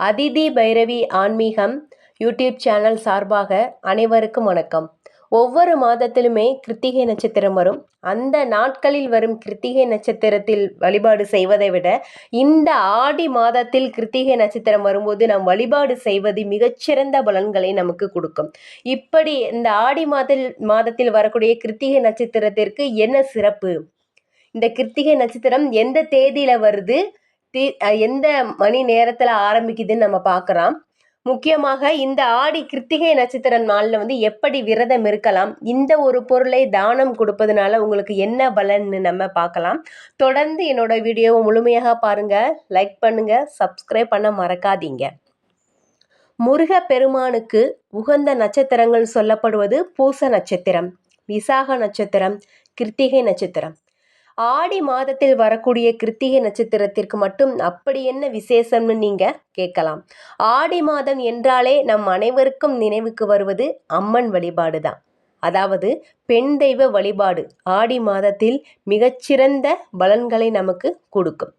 அதிதி பைரவி ஆன்மீகம் YouTube channel சார்பாக அனைவருக்கும் வணக்கம். ஒவ்வொரு மாதத்திலுமே கிருத்திகை நட்சத்திரம் வரும். அந்த நாட்களில் வரும் கிருத்திகை நட்சத்திரத்தில் வழிபாடு செய்வதை விட இந்த ஆடி மாதத்தில் கிருத்திகை நட்சத்திரம் வரும்போது நாம் வழிபாடு செய்வது மிகச்சிறந்த பலன்களை நமக்கு கொடுக்கும். இப்படி இந்த ஆடி மாதத்தில் மாதத்தில் வரக்கூடிய கிருத்திகை நட்சத்திரத்திற்கு என்ன சிறப்பு? இந்த கிருத்திகை நட்சத்திரம் எந்த தேதியில் வருது? தி எந்த மணி நேரத்தில் ஆரம்பிக்குதுன்னு நம்ம பார்க்குறோம் முக்கியமாக இந்த ஆடி கிருத்திகை நட்சத்திர நாளில் வந்து எப்படி விரதம் இருக்கலாம் இந்த ஒரு பொருளை தானம் கொடுப்பதுனால உங்களுக்கு என்ன பலன்னு நம்ம பார்க்கலாம் தொடர்ந்து என்னோட வீடியோவை முழுமையாக பாருங்கள் லைக் பண்ணுங்கள் சப்ஸ்கிரைப் பண்ண மறக்காதீங்க. முருக பெருமானுக்கு உகந்த நட்சத்திரங்கள் சொல்லப்படுவது பூச நட்சத்திரம் விசாக நட்சத்திரம் கிருத்திகை நட்சத்திரம். ஆடி மாதத்தில் வரக்கூடிய கிருத்திகை நட்சத்திரத்திற்கு மட்டும் அப்படி என்ன விசேஷம்னு நீங்க கேட்கலாம். ஆடி மாதம் என்றாலே நம் அனைவருக்கும் நினைவுக்கு வருவது அம்மன் வழிபாடு தான் அதாவது பெண் தெய்வ வழிபாடு ஆடி மாதத்தில் மிகச்சிறந்த பலன்களை நமக்கு கொடுக்கும்.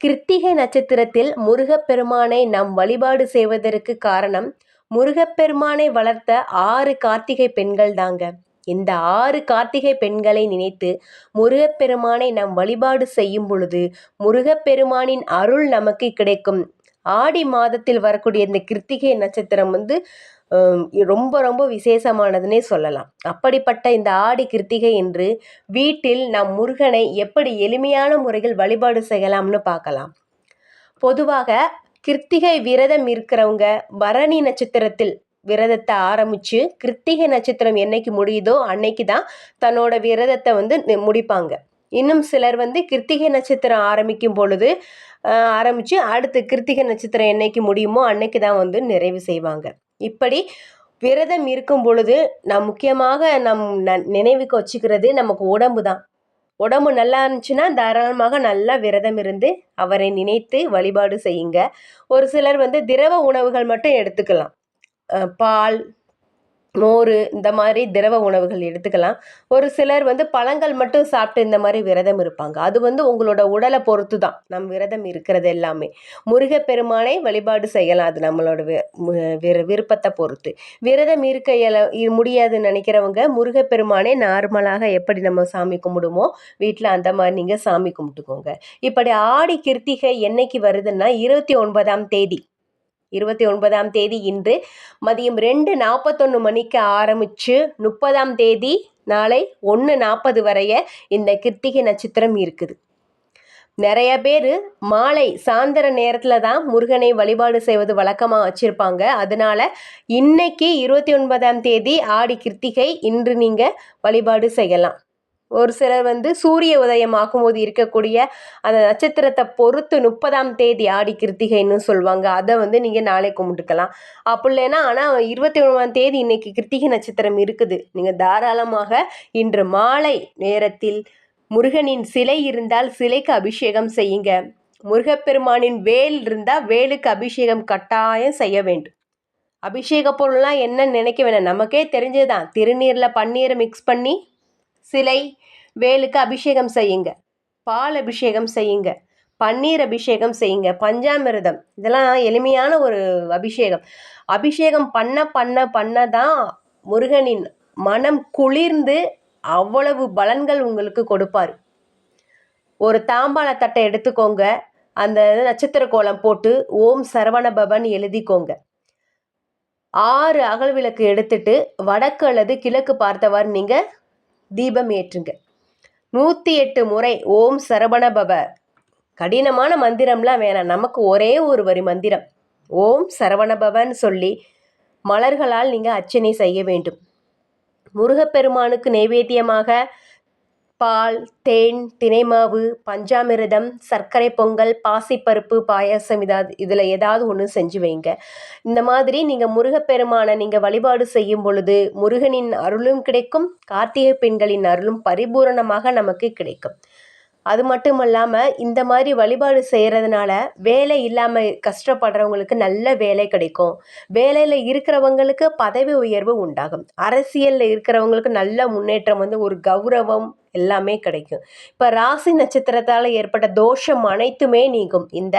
கிருத்திகை நட்சத்திரத்தில் முருகப்பெருமானை நாம் வழிபாடு செய்வதற்கு காரணம் முருகப்பெருமானை வளர்த்த ஆறு கார்த்திகை பெண்கள் தாங்க இந்த ஆறு கார்த்திகை பெண்களை நினைத்து முருகப்பெருமானை நாம் வழிபாடு செய்யும் பொழுது முருகப்பெருமானின் அருள் நமக்கு கிடைக்கும். ஆடி மாதத்தில் வரக்கூடிய இந்த கிருத்திகை நட்சத்திரம் வந்து ரொம்ப ரொம்ப விசேஷமானதுன்னே சொல்லலாம். அப்படிப்பட்ட இந்த ஆடி கிருத்திகை என்று வீட்டில் நம் முருகனை எப்படி எளிமையான முறையில் வழிபாடு செய்யலாம்னு பார்க்கலாம். பொதுவாக கிருத்திகை விரதம் இருக்கிறவங்க பரணி நட்சத்திரத்தில் விரதத்தை ஆரம்பித்து கிருத்திகை நட்சத்திரம் என்னைக்கு முடியுதோ அன்னைக்கு தான் தன்னோட விரதத்தை வந்து முடிப்பாங்க. இன்னும் சிலர் வந்து கிருத்திகை நட்சத்திரம் ஆரம்பிக்கும் பொழுது ஆரம்பித்து அடுத்து கிருத்திகை நட்சத்திரம் என்னைக்கு முடியுமோ அன்னைக்கு தான் வந்து நிறைவு செய்வாங்க. இப்படி விரதம் இருக்கும் பொழுது நம் முக்கியமாக நம் நினைவுக்கு வச்சுக்கிறது நமக்கு உடம்பு தான் உடம்பு நல்லா இருந்துச்சுன்னா தாராளமாக நல்லா விரதம் இருந்து அவரை நினைத்து வழிபாடு செய்யுங்க. ஒரு சிலர் வந்து திரவ உணவுகள் மட்டும் எடுத்துக்கலாம். பால் மோர் இந்த மாதிரி திரவ உணவுகள் எடுத்துக்கலாம். ஒரு சிலர் வந்து பழங்கள் மட்டும் சாப்பிட்டு இந்த மாதிரி விரதம் இருப்பாங்க. அது வந்து உங்களோட உடலை பொறுத்து தான். நம் விரதம் இருக்கிறது எல்லாமே. முருகப்பெருமானை வழிபாடு செய்யலாம். அது நம்மளோட விர விருப்பத்தை பொறுத்து. விரதம் இருக்க இயல முடியாதுன்னு நினைக்கிறவங்க முருகப்பெருமானை நார்மலாக எப்படி நம்ம சாமி கும்பிடுமோ வீட்டில் அந்த மாதிரி நீங்கள் சாமி கும்பிட்டுக்கோங்க. இப்படி ஆடி கிருத்திகை என்னைக்கு வருதுன்னா இருபத்தி ஒன்பதாம் தேதி. இருபத்தி ஒன்பதாம் தேதி இன்று மதியம் ரெண்டு நாற்பத்தொன்று மணிக்கு ஆரம்பித்து முப்பதாம் தேதி நாளை ஒன்று நாற்பது வரைய இந்த கிருத்திகை நட்சத்திரம் இருக்குது. நிறைய பேர் மாலை சாயந்தர நேரத்தில் தான் முருகனை வழிபாடு செய்வது வழக்கமாக வச்சுருப்பாங்க. அதனால் இன்னைக்கு இருபத்தி ஒன்பதாம் தேதி ஆடி கிருத்திகை இன்று நீங்கள் வழிபாடு செய்யலாம். ஒரு சிலர் வந்து சூரிய உதயம் ஆகும்போது இருக்கக்கூடிய அந்த நட்சத்திரத்தை பொறுத்து முப்பதாம் தேதி ஆடி கிருத்திகைன்னு சொல்லுவாங்க. அதை வந்து நீங்கள் நாளை கும்பிட்டுக்கலாம். அப்படி இல்லைன்னா ஆனால் இருபத்தி ஒன்றாம் தேதி இன்னைக்கு கிருத்திகை நட்சத்திரம் இருக்குது. நீங்கள் தாராளமாக இன்று மாலை நேரத்தில் முருகனின் சிலை இருந்தால் சிலைக்கு அபிஷேகம் செய்யுங்க. முருகப்பெருமானின் வேல் இருந்தால் வேலுக்கு அபிஷேகம் கட்டாயம் செய்ய வேண்டும். அபிஷேக பொருள்லாம் என்ன நினைக்க வேணாம். நமக்கே தெரிஞ்சதுதான். திருநீரில் பன்னீரை மிக்ஸ் பண்ணி சிலை வேலுக்கு அபிஷேகம் செய்யுங்க. பால் அபிஷேகம் செய்யுங்க. பன்னீர் அபிஷேகம் செய்யுங்க. பஞ்சாமிரதம். இதெல்லாம் எளிமையான ஒரு அபிஷேகம். அபிஷேகம் பண்ண பண்ண பண்ண தான் முருகனின் மனம் குளிர்ந்து அவ்வளவு பலன்கள் உங்களுக்கு கொடுப்பார். ஒரு தாம்பாள தட்டை எடுத்துக்கோங்க. அந்த நட்சத்திர கோலம் போட்டு ஓம் சரவண பவன் எழுதிக்கோங்க. ஆறு அகல் விளக்கு எடுத்துட்டு வடக்கு அல்லது கிழக்கு பார்த்தவாறு நீங்கள் தீபம் ஏற்றுங்க. நூற்றி எட்டு முறை ஓம் சரவணபவ. கடினமான மந்திரம்லாம் வேணாம். நமக்கு ஒரே ஒரு வரி மந்திரம். ஓம் சரவணபவன் சொல்லி மலர்களால் நீங்கள் அர்ச்சனை செய்ய வேண்டும். முருகப்பெருமானுக்கு நைவேத்தியமாக பால் தேன் தினைமாவு பஞ்சாமிரதம் சர்க்கரை பொங்கல் பாசிப்பருப்பு பாயாசம் இதாவது இதில் ஏதாவது ஒன்று செஞ்சு வைங்க. இந்த மாதிரி நீங்கள் முருகப்பெருமானை நீங்கள் வழிபாடு செய்யும் பொழுது முருகனின் அருளும் கிடைக்கும் கார்த்திகை பெண்களின் அருளும் பரிபூரணமாக நமக்கு கிடைக்கும். அது மட்டும் இல்லாமல் இந்த மாதிரி வழிபாடு செய்கிறதுனால வேலை இல்லாமல் கஷ்டப்படுறவங்களுக்கு நல்ல வேலை கிடைக்கும். வேலையில் இருக்கிறவங்களுக்கு பதவி உயர்வு உண்டாகும். அரசியலில் இருக்கிறவங்களுக்கு நல்ல முன்னேற்றம் வந்து ஒரு கௌரவம் எல்லாமே கிடைக்கும். இப்போ ராசி நட்சத்திரத்தால் ஏற்பட்ட தோஷம் அனைத்துமே நீங்கும். இந்த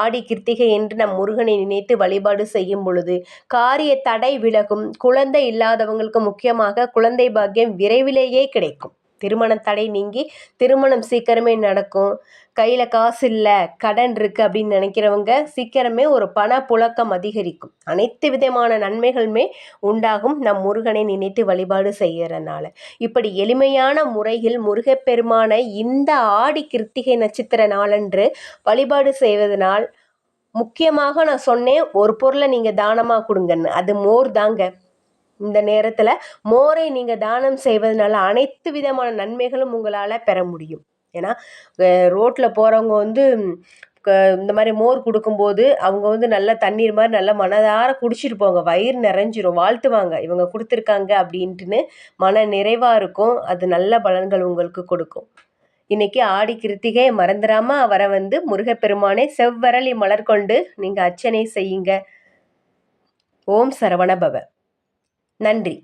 ஆடி கிருத்திகை என்று நம் முருகனை நினைத்து வழிபாடு செய்யும் பொழுது காரிய தடை விலகும். குழந்தை இல்லாதவங்களுக்கு முக்கியமாக குழந்தை பாக்கியம் விரைவிலேயே கிடைக்கும். திருமண தடை நீங்கி திருமணம் சீக்கிரமே நடக்கும். கையில் காசு இல்லை கடன் இருக்குது அப்படின்னு நினைக்கிறவங்க சீக்கிரமே ஒரு பண புழக்கம் அதிகரிக்கும். அனைத்து விதமான நன்மைகளுமே உண்டாகும் நம் முருகனை நினைத்து வழிபாடு செய்கிறனால இப்படி எளிமையான முறையில் முருகப்பெருமானை இந்த ஆடி கிருத்திகை நட்சத்திர நாளன்று வழிபாடு செய்வதனால் முக்கியமாக நான் சொன்னேன் ஒரு பொருளை நீங்கள் தானமாக கொடுங்கன்னு. அது மோர் தாங்க. இந்த நேரத்தில் மோரை நீங்கள் தானம் செய்வதனால அனைத்து விதமான நன்மைகளும் உங்களால் பெற முடியும். ஏன்னா ரோட்டில் போகிறவங்க வந்து க இந்த மாதிரி மோர் கொடுக்கும்போது அவங்க வந்து நல்ல தண்ணீர் மாதிரி நல்லா மனதார குடிச்சிட்டு போங்க. வயிறு நிறைஞ்சிரும். வாழ்த்துவாங்க. இவங்க கொடுத்துருக்காங்க அப்படின்ட்டுன்னு மன நிறைவாக இருக்கும். அது நல்ல பலன்கள் உங்களுக்கு கொடுக்கும். இன்னைக்கு ஆடி கிருத்திகை மறந்துடாமல் அவரை வந்து முருகப்பெருமானை செவ்வரளி மலர் கொண்டு நீங்கள் அர்ச்சனை செய்யுங்க. ஓம் சரவணபவ நன்றி.